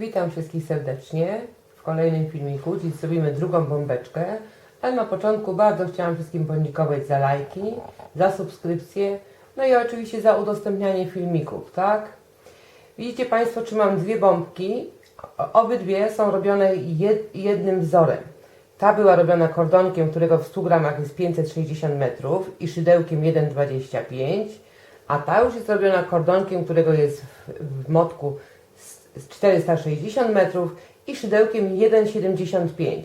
Witam wszystkich serdecznie w kolejnym filmiku. Dziś zrobimy drugą bombeczkę, ale na początku bardzo chciałam wszystkim podziękować za lajki, za subskrypcje, no i oczywiście za udostępnianie filmików, tak? Widzicie Państwo, trzymam dwie bombki. Obydwie są robione jed- jednym wzorem. Ta była robiona kordonkiem, którego w 100 gramach jest 560 metrów i szydełkiem 1,25, a ta już jest robiona kordonkiem, którego jest w, w motku 460 metrów i szydełkiem 1,75.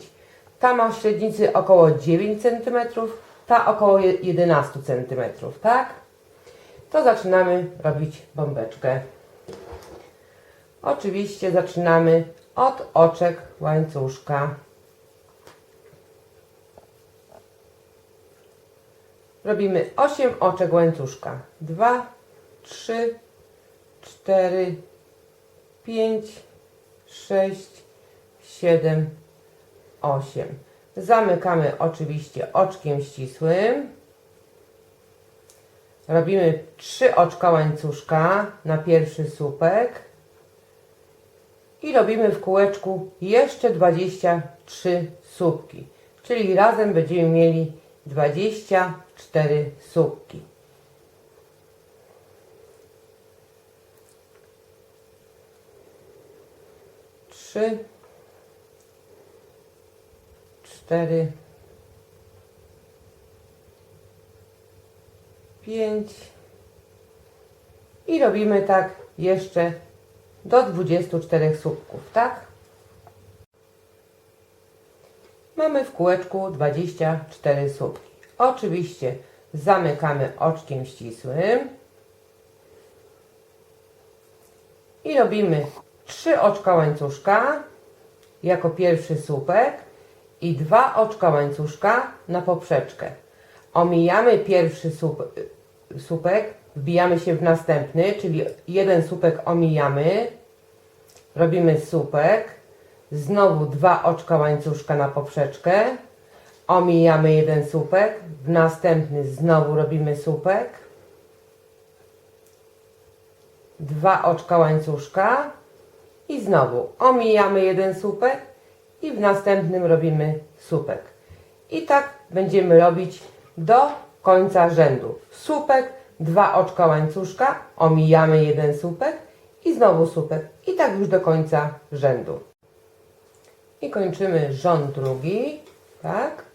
Ta ma średnicy około 9 cm, ta około je- 11 cm, tak? To zaczynamy robić bombeczkę. Oczywiście zaczynamy od oczek łańcuszka. Robimy 8 oczek łańcuszka. 2, 3, 4, 5, 6, 7, 8. Zamykamy oczywiście oczkiem ścisłym. Robimy 3 oczka łańcuszka na pierwszy słupek. I robimy w kółeczku jeszcze 23 słupki. Czyli razem będziemy mieli 24 słupki. Trzy, cztery, pięć i robimy tak jeszcze do 24 słupków, tak? Mamy w kółeczku 24 słupki. Oczywiście zamykamy oczkiem ścisłym i robimy 3 oczka łańcuszka jako pierwszy słupek i 2 oczka łańcuszka na poprzeczkę. Omijamy pierwszy słup, słupek, wbijamy się w następny, czyli jeden słupek omijamy, robimy słupek, znowu dwa oczka łańcuszka na poprzeczkę, omijamy jeden słupek, w następny znowu robimy słupek, dwa oczka łańcuszka i znowu omijamy jeden słupek i w następnym robimy słupek. I tak będziemy robić do końca rzędu. Słupek, dwa oczka łańcuszka, omijamy jeden słupek i znowu słupek. I tak już do końca rzędu. I kończymy rząd drugi, tak?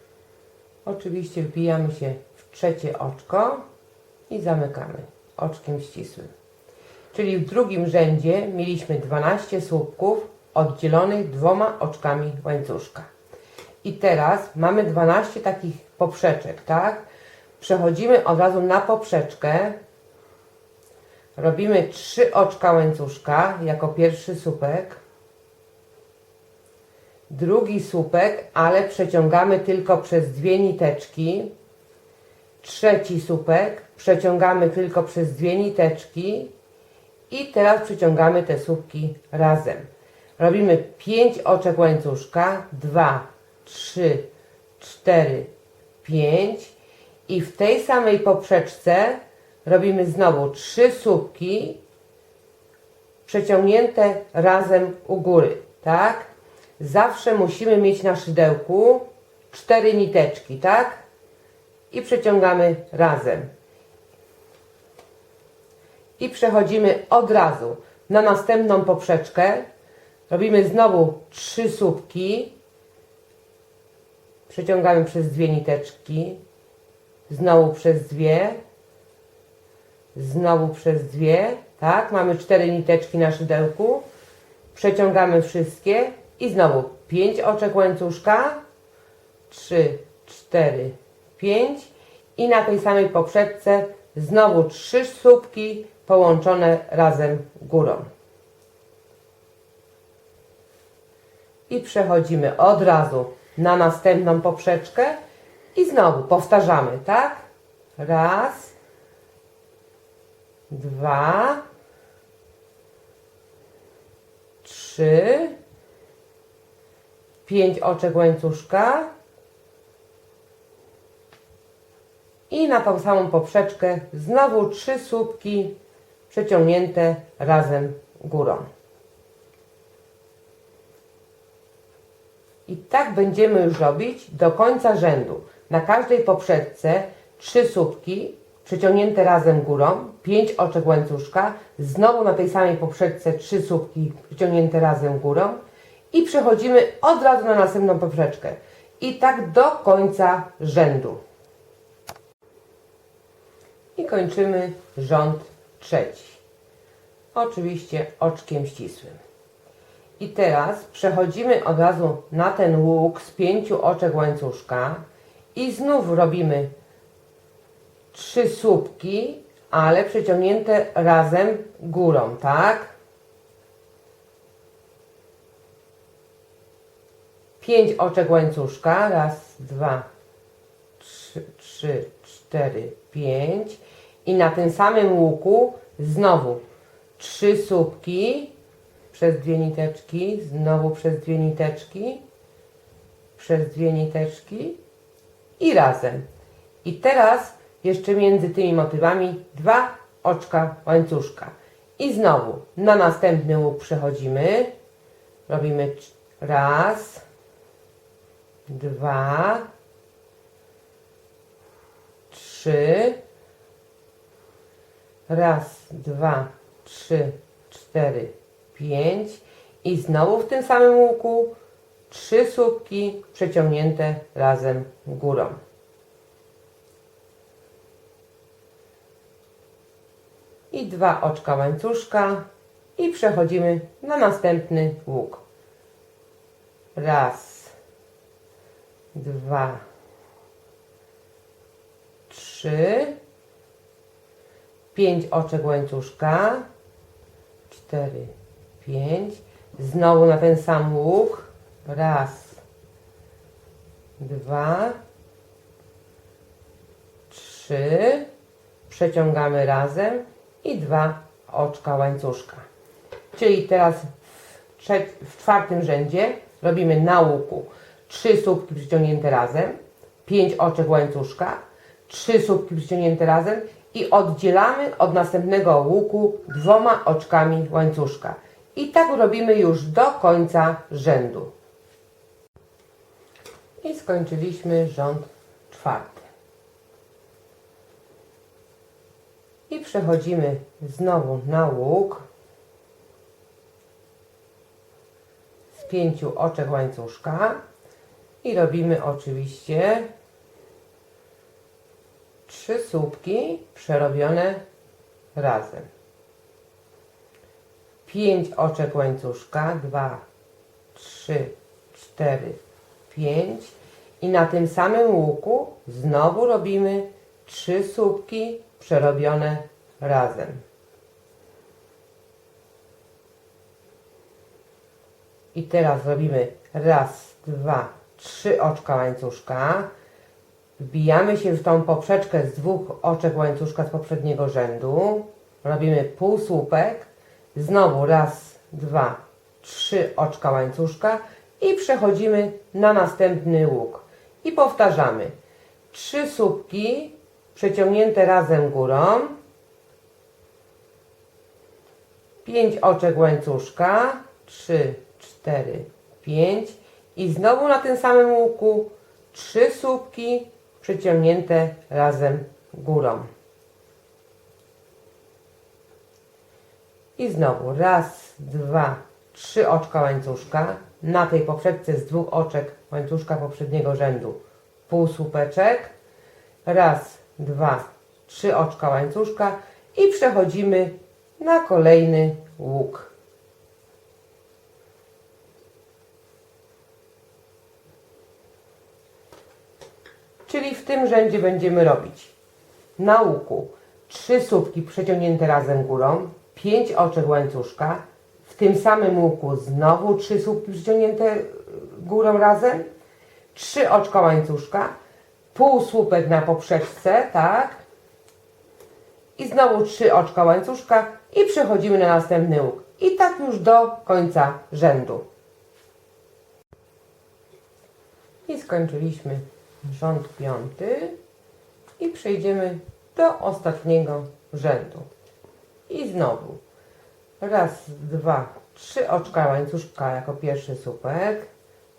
Oczywiście wbijamy się w trzecie oczko i zamykamy oczkiem ścisłym. Czyli w drugim rzędzie mieliśmy 12 słupków oddzielonych dwoma oczkami łańcuszka. I teraz mamy 12 takich poprzeczek, tak? Przechodzimy od razu na poprzeczkę. Robimy 3 oczka łańcuszka jako pierwszy słupek. Drugi słupek, ale przeciągamy tylko przez dwie niteczki. Trzeci słupek, przeciągamy tylko przez dwie niteczki. I teraz przeciągamy te słupki razem. Robimy 5 oczek łańcuszka, 2, 3, 4, 5 i w tej samej poprzeczce robimy znowu 3 słupki przeciągnięte razem u góry, tak? Zawsze musimy mieć na szydełku 4 niteczki, tak? I przeciągamy razem. I przechodzimy od razu na następną poprzeczkę. Robimy znowu 3 słupki. Przeciągamy przez dwie niteczki. Znowu przez dwie. Znowu przez dwie. Tak, mamy cztery niteczki na szydełku. Przeciągamy wszystkie. I znowu 5 oczek łańcuszka. 3, 4, 5. I na tej samej poprzeczce znowu 3 słupki połączone razem górą. I przechodzimy od razu na następną poprzeczkę i znowu powtarzamy, tak? Raz, dwa, trzy, pięć oczek łańcuszka i na tą samą poprzeczkę znowu trzy słupki przeciągnięte razem górą. I tak będziemy już robić do końca rzędu. Na każdej poprzedce trzy słupki przeciągnięte razem górą, pięć oczek łańcuszka, znowu na tej samej poprzedce trzy słupki przeciągnięte razem górą i przechodzimy od razu na następną poprzeczkę. I tak do końca rzędu. I kończymy rząd trzeci. Oczywiście oczkiem ścisłym. I teraz przechodzimy od razu na ten łuk z pięciu oczek łańcuszka i znów robimy trzy słupki, ale przeciągnięte razem górą, tak? Pięć oczek łańcuszka, raz, dwa, trzy, trzy, cztery, pięć i na tym samym łuku znowu trzy słupki przez dwie niteczki, znowu przez dwie niteczki, przez dwie niteczki i razem. I teraz jeszcze między tymi motywami dwa oczka łańcuszka. I znowu na następny łuk przechodzimy. Robimy raz, dwa, trzy, raz, dwa, trzy, cztery, pięć i znowu w tym samym łuku trzy słupki przeciągnięte razem górą. I dwa oczka łańcuszka i przechodzimy na następny łuk. Raz, dwa, trzy, pięć oczek łańcuszka, cztery, pięć, znowu na ten sam łuk, raz, dwa, trzy, przeciągamy razem i dwa oczka łańcuszka. Czyli teraz w, w czwartym rzędzie robimy na łuku trzy słupki przyciągnięte razem, pięć oczek łańcuszka, trzy słupki przyciągnięte razem i oddzielamy od następnego łuku dwoma oczkami łańcuszka. I tak robimy już do końca rzędu. I skończyliśmy rząd czwarty. I przechodzimy znowu na łuk z pięciu oczek łańcuszka i robimy oczywiście trzy słupki przerobione razem. Pięć oczek łańcuszka, dwa, trzy, cztery, pięć i na tym samym łuku znowu robimy trzy słupki przerobione razem. I teraz robimy raz, dwa, trzy oczka łańcuszka. Wbijamy się w tą poprzeczkę z dwóch oczek łańcuszka z poprzedniego rzędu. Robimy półsłupek. Znowu raz, dwa, trzy oczka łańcuszka i przechodzimy na następny łuk. I powtarzamy. Trzy słupki przeciągnięte razem górą. Pięć oczek łańcuszka. Trzy, cztery, pięć. I znowu na tym samym łuku trzy słupki przeciągnięte razem górą. I znowu raz, dwa, trzy oczka łańcuszka. Na tej poprzedce z dwóch oczek łańcuszka poprzedniego rzędu półsłupeczek. Raz, dwa, trzy oczka łańcuszka i przechodzimy na kolejny łuk. Czyli w tym rzędzie będziemy robić na łuku trzy słupki przeciągnięte razem górą, pięć oczek łańcuszka, w tym samym łuku znowu trzy słupki przeciągnięte y, górą razem, trzy oczka łańcuszka, pół słupek na poprzeczce, tak? I znowu trzy oczka łańcuszka i przechodzimy na następny łuk. I tak już do końca rzędu. I skończyliśmy rząd piąty i przejdziemy do ostatniego rzędu. I znowu raz, dwa, trzy oczka łańcuszka jako pierwszy słupek,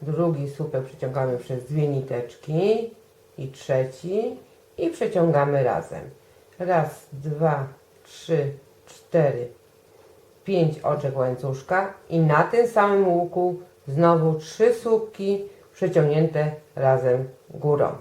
Drugi słupek przeciągamy przez dwie niteczki i trzeci i przeciągamy razem. Raz, dwa, trzy, cztery, pięć oczek łańcuszka i na tym samym łuku znowu trzy słupki przeciągnięte razem górą.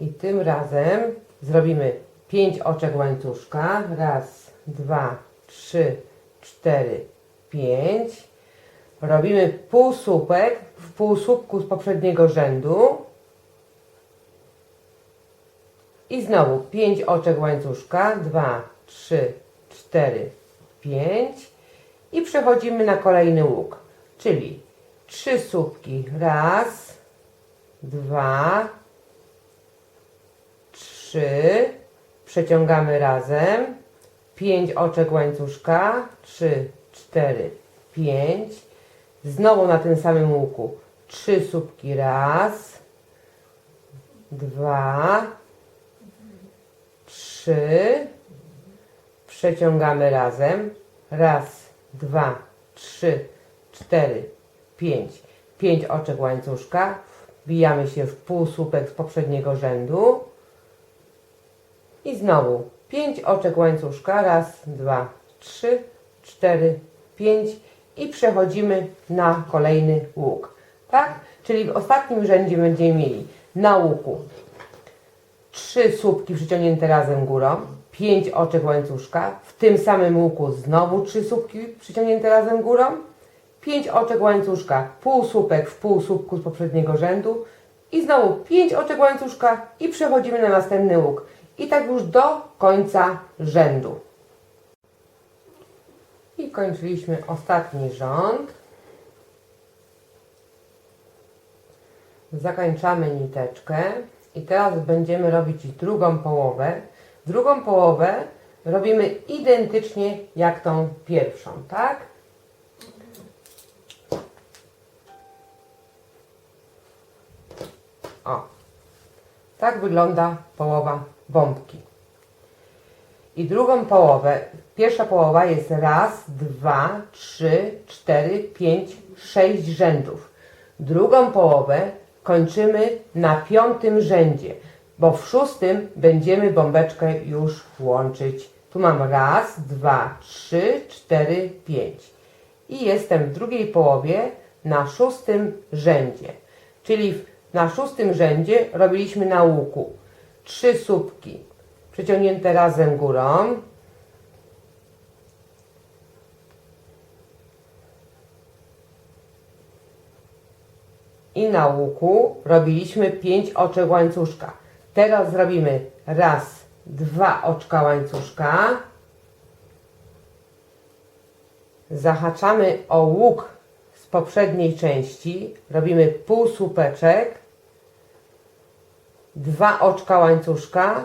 I tym razem zrobimy 5 oczek łańcuszka. Raz, dwa, trzy, cztery, pięć. Robimy półsłupek w półsłupku z poprzedniego rzędu. I znowu 5 oczek łańcuszka. 2, 3, 4, 5. I przechodzimy na kolejny łuk. Czyli 3 słupki. Raz, dwa, trzy, przeciągamy razem, pięć oczek łańcuszka, trzy, cztery, pięć, znowu na tym samym łuku, trzy słupki, raz, dwa, trzy, przeciągamy razem, raz, dwa, trzy, cztery, pięć, pięć oczek łańcuszka, wbijamy się w półsłupek z poprzedniego rzędu, i znowu 5 oczek łańcuszka. Raz, dwa, trzy, cztery, pięć. I przechodzimy na kolejny łuk. Tak? Czyli w ostatnim rzędzie będziemy mieli na łuku 3 słupki przyciągnięte razem górą, 5 oczek łańcuszka. W tym samym łuku znowu 3 słupki przyciągnięte razem górą, 5 oczek łańcuszka, półsłupek w półsłupku z poprzedniego rzędu i znowu 5 oczek łańcuszka i przechodzimy na następny łuk. I tak już do końca rzędu. I kończyliśmy ostatni rząd. Zakończamy niteczkę i teraz będziemy robić drugą połowę. Drugą połowę robimy identycznie jak tą pierwszą, tak? O, tak wygląda połowa bombki. I drugą połowę, pierwsza połowa jest raz, dwa, trzy, cztery, pięć, sześć rzędów. Drugą połowę kończymy na piątym rzędzie, bo w szóstym będziemy bombeczkę już łączyć. Tu mam raz, dwa, trzy, cztery, pięć. I jestem w drugiej połowie na szóstym rzędzie. Czyli w- na szóstym rzędzie robiliśmy na łuku trzy słupki przeciągnięte razem górą. I na łuku robiliśmy pięć oczek łańcuszka. Teraz zrobimy raz, dwa oczka łańcuszka. Zahaczamy o łuk z poprzedniej części. Robimy półsłupeczek dwa oczka łańcuszka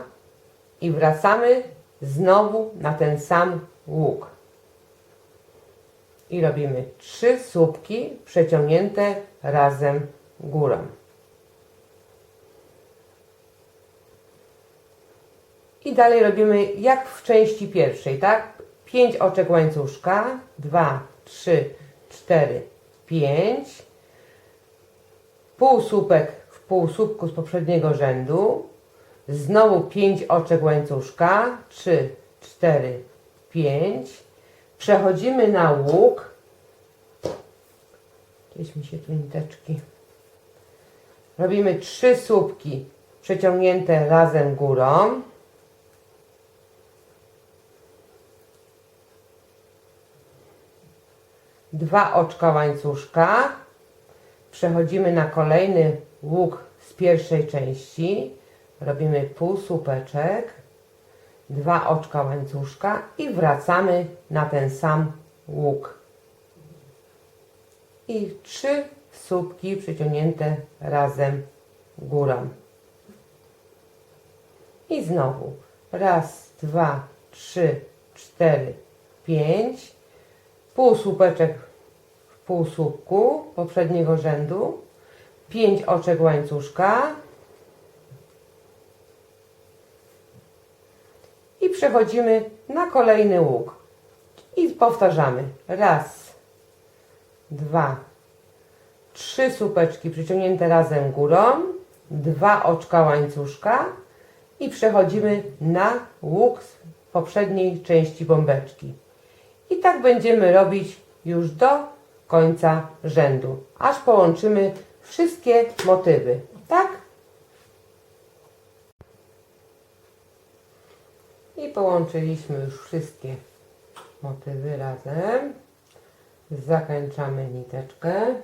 i wracamy znowu na ten sam łuk. I robimy trzy słupki przeciągnięte razem górą. I dalej robimy jak w części pierwszej, tak? Pięć oczek łańcuszka, dwa, trzy, cztery, pięć półsłupek w półsłupku z poprzedniego rzędu, znowu 5 oczek łańcuszka, 3, 4, 5. Przechodzimy na łuk. Gdzieś mi się tu niteczki. Robimy 3 słupki przeciągnięte razem górą. Dwa oczka łańcuszka przechodzimy na kolejny łuk z pierwszej części. Robimy półsłupeczek, dwa oczka łańcuszka i wracamy na ten sam łuk. I trzy słupki przyciągnięte razem górą. I znowu raz, dwa, trzy, cztery, pięć. Półsłupeczek w półsłupku poprzedniego rzędu, 5 oczek łańcuszka i przechodzimy na kolejny łuk i powtarzamy raz, dwa, trzy słupeczki przyciągnięte razem górą, dwa oczka łańcuszka i przechodzimy na łuk z poprzedniej części bombeczki. I tak będziemy robić już do końca rzędu, aż połączymy wszystkie motywy. Tak? I połączyliśmy już wszystkie motywy razem. Zakończamy niteczkę.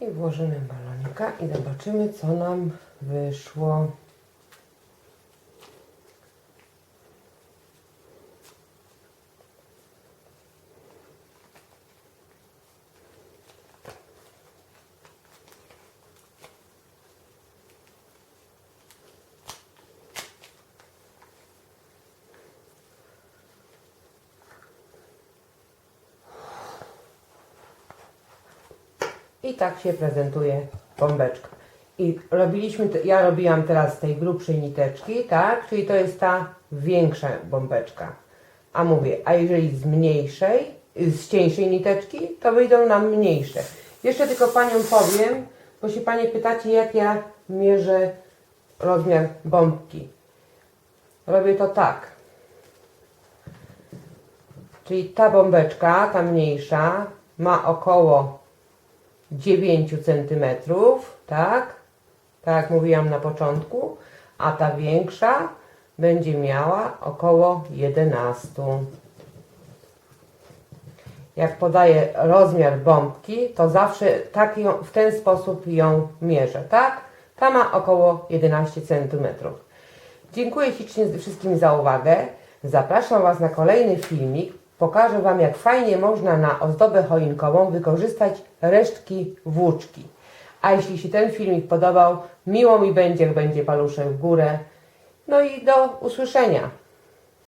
I włożymy balonika i zobaczymy, co nam wyszło. Tak się prezentuje bombeczka. I robiliśmy, ja robiłam teraz z tej grubszej niteczki, tak? Czyli to jest ta większa bombeczka. A mówię, a jeżeli z mniejszej, z cieńszej niteczki, to wyjdą nam mniejsze. Jeszcze tylko Paniom powiem, bo się Panie pytacie, jak ja mierzę rozmiar bombki. Robię to tak. Czyli ta bombeczka, ta mniejsza, ma około 9 cm, tak? Tak jak mówiłam na początku, a ta większa będzie miała około 11. Jak podaję rozmiar bombki, to zawsze tak ją, w ten sposób ją mierzę, tak? Ta ma około 11 cm. Dziękuję ślicznie wszystkim za uwagę. Zapraszam Was na kolejny filmik. Pokażę Wam, jak fajnie można na ozdobę choinkową wykorzystać resztki włóczki. A jeśli się ten filmik podobał, miło mi będzie, jak będzie paluszek w górę. No i do usłyszenia.